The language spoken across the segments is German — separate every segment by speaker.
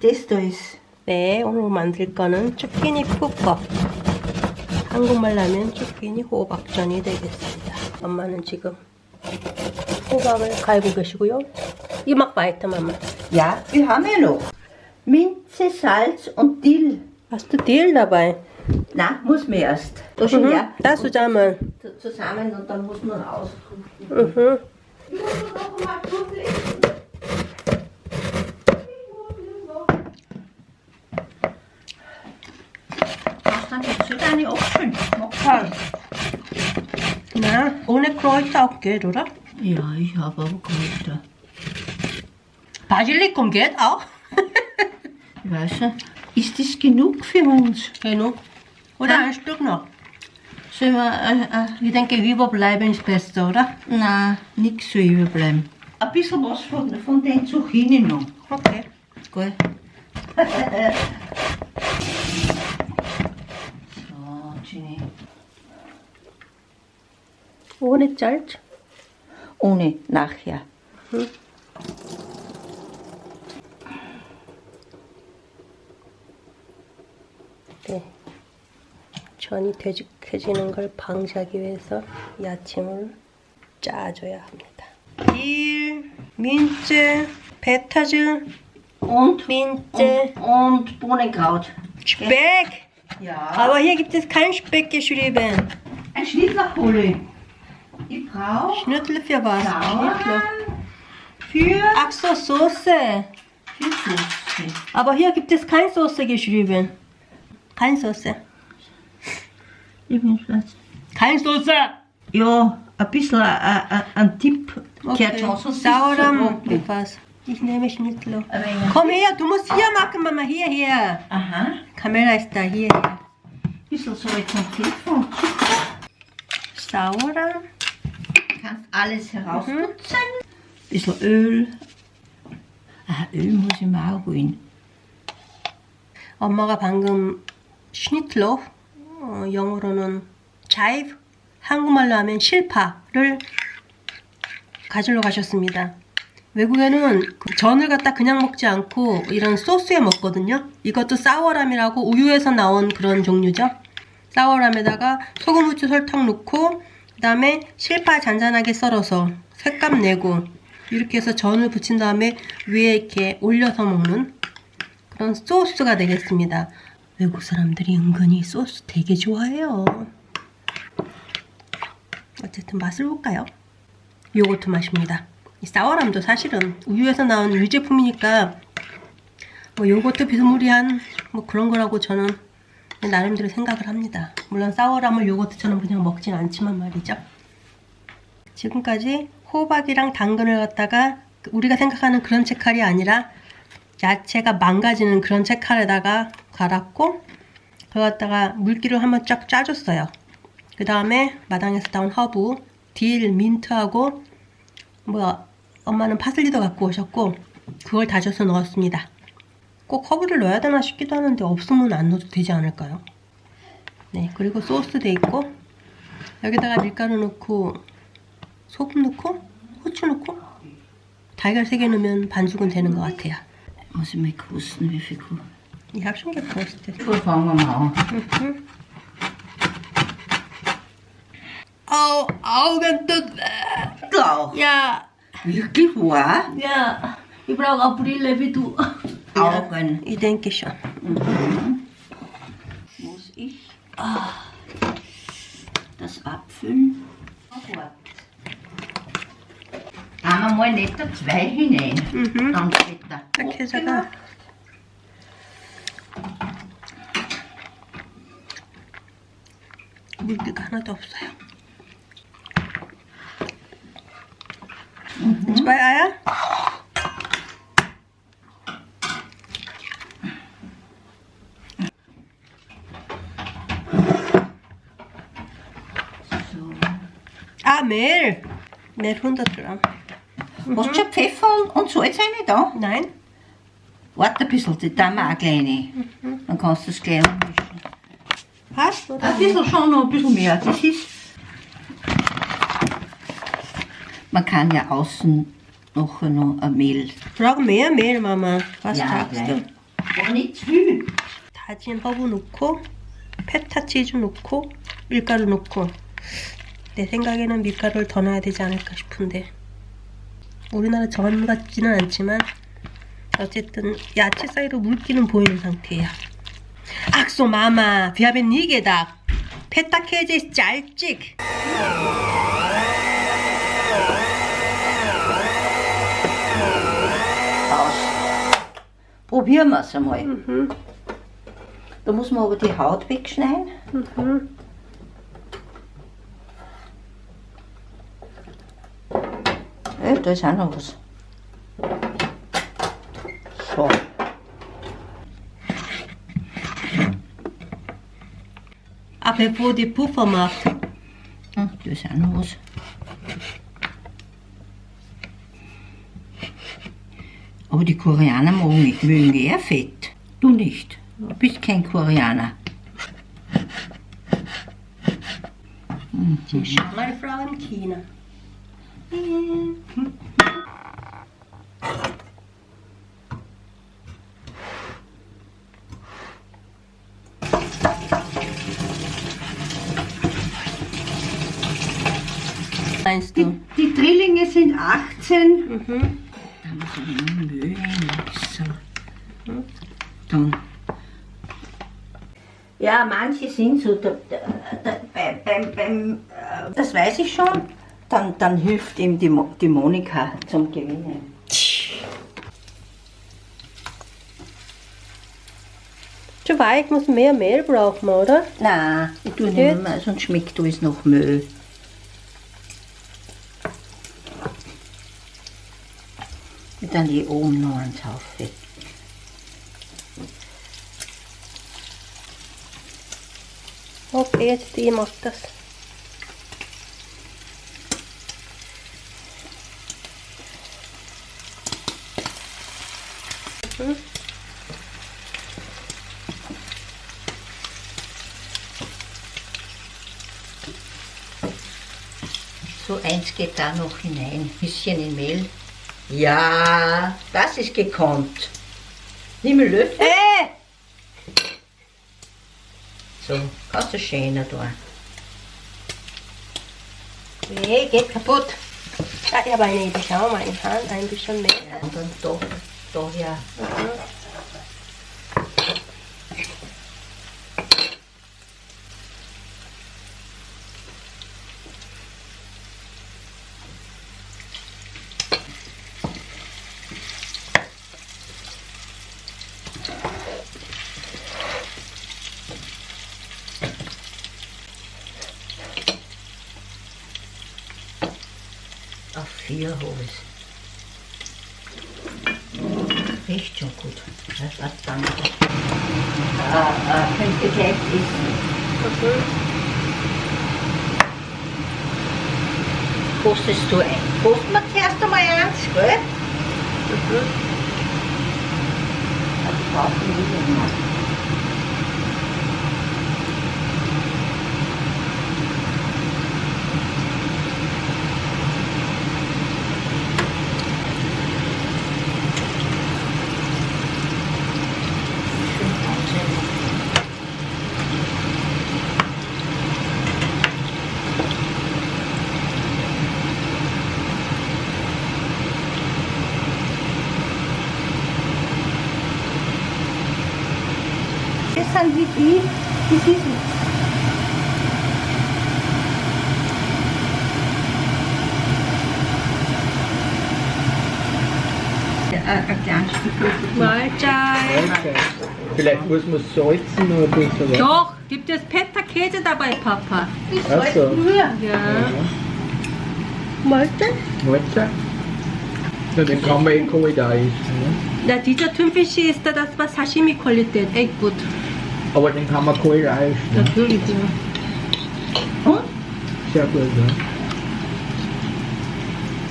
Speaker 1: Da ist
Speaker 2: 네, 오늘 만들 거는 zucchini 푸거. 한국말로 하면 zucchini 호박전이 되겠습니다. 엄마는 지금 호박을 갈고 계시고요. 이 mag weiter, Mama.
Speaker 1: Ja, wir haben ja noch Minze, Salz und Dill.
Speaker 2: Hast du Dill dabei?
Speaker 1: Na, muss man erst. Da schon
Speaker 2: Mhm,
Speaker 1: ja
Speaker 2: das zusammen.
Speaker 1: zu- zusammen und dann muss man ausrufen.
Speaker 2: Mhm.
Speaker 1: Ich muss noch mal dann jetzt wieder eine abschön.
Speaker 2: 아. Na, ohne Kräuter auch geht, oder?
Speaker 1: Ja, ich habe aber Kräuter.
Speaker 2: Basilikum geht auch.
Speaker 1: Ich weiß nicht. Ist das genug für uns?
Speaker 2: Genug. Oder
Speaker 1: Ja.
Speaker 2: ein Stück noch.
Speaker 1: Sollen wir, äh, äh,
Speaker 2: Ich denke, überbleiben ist besser, oder?
Speaker 1: nein, nichts so überbleiben. Ein bisschen was von, von den Zucchini noch.
Speaker 2: Okay.
Speaker 1: Ginny.
Speaker 2: Ohne Salz.
Speaker 1: Ohne, nachher.
Speaker 2: 네. 전이 되죽해지는 걸 방지하기 위해서 야채물을 짜줘야 합니다. 딜, 민트, 베타즈,
Speaker 1: Und,
Speaker 2: Minze,
Speaker 1: und, und Bohnenkraut.
Speaker 2: Speck.
Speaker 1: Ja.
Speaker 2: Aber hier gibt es kein Speck geschrieben.
Speaker 1: Ein Schnittlauchkohle. Ich brauche
Speaker 2: Schnittle für was? Schnittlauch.
Speaker 1: für,
Speaker 2: Ach so, Soße.
Speaker 1: für Soße.
Speaker 2: Aber hier gibt es keine Soße geschrieben. Keine Soße.
Speaker 1: Ich bin was.
Speaker 2: Keine Soße.
Speaker 1: Ja, ein bisschen ein, ein, ein Tipp. Gehört schon so
Speaker 2: Sauerrahm
Speaker 1: süß
Speaker 2: mit was? Ich nehme Schnittlauch.
Speaker 1: Ein wenig.
Speaker 2: Komm her, du musst hier machen, Mama. Hier, hier.
Speaker 1: Aha.
Speaker 2: Kamera ist da, hier,
Speaker 1: Ein bisschen Salz und Pfeffer und Zucker.
Speaker 2: Sauerrahm.
Speaker 1: Kannst alles herausputzen. Bisschen Öl. Ah, Öl muss ich auch holen.
Speaker 2: 엄마가 방금 슈니틀로프, 어, 영어로는 chive, 한국말로 하면 실파를 가지러 가셨습니다. 외국에는 그 전을 갖다 그냥 먹지 않고 이런 소스에 먹거든요. 이것도 사워람이라고 우유에서 나온 그런 종류죠. 사워람에다가 소금, 후추, 설탕 넣고 그 다음에 실파 잔잔하게 썰어서 색감 내고 이렇게 해서 전을 부친 다음에 위에 이렇게 올려서 먹는 그런 소스가 되겠습니다. 외국 사람들이 은근히 소스 되게 좋아해요. 어쨌든 맛을 볼까요? 요거트 맛입니다. 이 사워람도 사실은 우유에서 나온 유제품이니까 뭐 요거트 비스무리한 뭐 그런 거라고 저는 나름대로 생각을 합니다. 물론 사워람을 요거트처럼 그냥 먹진 않지만 말이죠. 지금까지 호박이랑 당근을 갖다가 우리가 생각하는 그런 채칼이 아니라 야채가 망가지는 그런 채칼에다가 갈았고 그거 갖다가 물기를 한번 쫙 짜줬어요. 그 다음에 마당에서 따온 허브, 딜, 민트하고 뭐 엄마는 파슬리도 갖고 오셨고 그걸 다져서 넣었습니다. 꼭 허브를 넣어야 되나 싶기도 하는데 없으면 안 넣어도 되지 않을까요? 네, 그리고 소스 돼 있고 여기다가 밀가루 넣고 소금 넣고 후추 넣고 달걀 3개 넣으면 반죽은 되는 것 같아요.
Speaker 1: Gut, fangen wir mal an.
Speaker 2: Au, Augen tut
Speaker 1: Du auch.
Speaker 2: Ja,
Speaker 1: Wirklich wahr?
Speaker 2: ja. Ich brauche auch Brille wie du.
Speaker 1: Augen.
Speaker 2: Ja, ich denke schon. Mhm.
Speaker 1: Muss ich oh, das abfüllen? Da wir mal netter zwei hinein.
Speaker 2: Mhm.
Speaker 1: Dann steht da.
Speaker 2: Okay, sogar. Würde gar nicht ofsaya. Mhm. Zwei Eier? Ah, Mehl. Mehl 100 Gramm.
Speaker 1: Hast du schon Pfeffer und, und Salz rein da?
Speaker 2: Nein?
Speaker 1: Warte ein bisschen, die tun wir auch gleich rein. Dann kannst du es gleich ummischen.
Speaker 2: Passt, oder?
Speaker 1: Ein bisschen schon noch ein bisschen mehr. Das ist. Man kann ja außen nachher noch ein Mehl.
Speaker 2: brauchen mehr Mehl, Mama. Was sagst
Speaker 1: gleich.
Speaker 2: du?
Speaker 1: Aber nicht zu viel.
Speaker 2: 다진 허브 넣고 페타 치즈 넣고 밀가루 넣고 내 생각에는 밀가루를 더 넣어야 되지 않을까 싶은데 우리나라 전 같지는 않지만 어쨌든 야채 사이로 물기는 보이는 상태야. Gedacht. Feta-Käse ist salzig.
Speaker 1: Aus. Probieren wir es einmal.
Speaker 2: Mhm.
Speaker 1: Da muss man aber die Haut wegschneiden.
Speaker 2: Mhm.
Speaker 1: Ja, da ist auch noch was. So.
Speaker 2: Ah, bevor die Puffer macht.
Speaker 1: Hm, Da ist auch noch was. Aber die Koreaner mögen, mögen eher Fett. Du nicht. Du bist kein Koreaner.
Speaker 2: Die Schmalfrau in China. Meinst du?
Speaker 1: Die Drillinge sind 18.
Speaker 2: Mhm.
Speaker 1: Da muss ich noch Mühe rein. So. Dann. Ja, manche sind so, da, da, da, beim, beim, beim, äh, das weiß ich schon, dann, dann hilft ihm die, Mo- die Monika zum Gewinnen.
Speaker 2: Zu weich muss mehr Mehl brauchen, oder?
Speaker 1: Nein, ich tue nicht
Speaker 2: Jetzt?
Speaker 1: mehr, sonst schmeckt alles nach Müll. Und dann die oben noch ans Haufen.
Speaker 2: Okay, jetzt die macht das. Mhm.
Speaker 1: So eins geht da noch hinein, ein bisschen in Mehl. Ja, das ist gekonnt. Nimm einen Löffel.
Speaker 2: Äh!
Speaker 1: So, kannst du schöner da.
Speaker 2: Nee, geht kaputt. Ich habe eine. Schau mal, in Hand ein bisschen mehr.
Speaker 1: Und dann da, toch, ja. Of vier hoes. Riecht schon gut. Das hat dann äh, äh, könnte gleich essen. Postest du ein? Posten wir zuerst einmal eins, gell? Also brauchen wir nicht mehr. Schön anzünden. Das sind wie die, die kleines Stück.
Speaker 2: Mahlzeit.
Speaker 3: Vielleicht muss man salzen oder ein bisschen was.
Speaker 2: Doch, gibt es Feta-Käse dabei, Papa?
Speaker 3: Ach so.
Speaker 2: Ja. Mahlzeit?
Speaker 3: Malze? Na, den kann man eh kalt auch essen. Ne?
Speaker 2: Ja, dieser Thunfisch ist da das war Sashimi-Qualität. Echt gut.
Speaker 3: Aber den kann man kalt. Ne?
Speaker 2: Natürlich, ja.
Speaker 1: Und?
Speaker 3: Sehr gut, ja.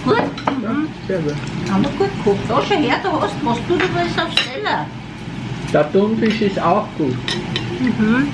Speaker 1: Gut.
Speaker 3: ja sehr gut.
Speaker 1: Haben wir gut gekocht. Da schau her, da hast was. Du, du bist aufs Teller.
Speaker 3: Der Thunfisch ist auch gut.
Speaker 2: Mhm.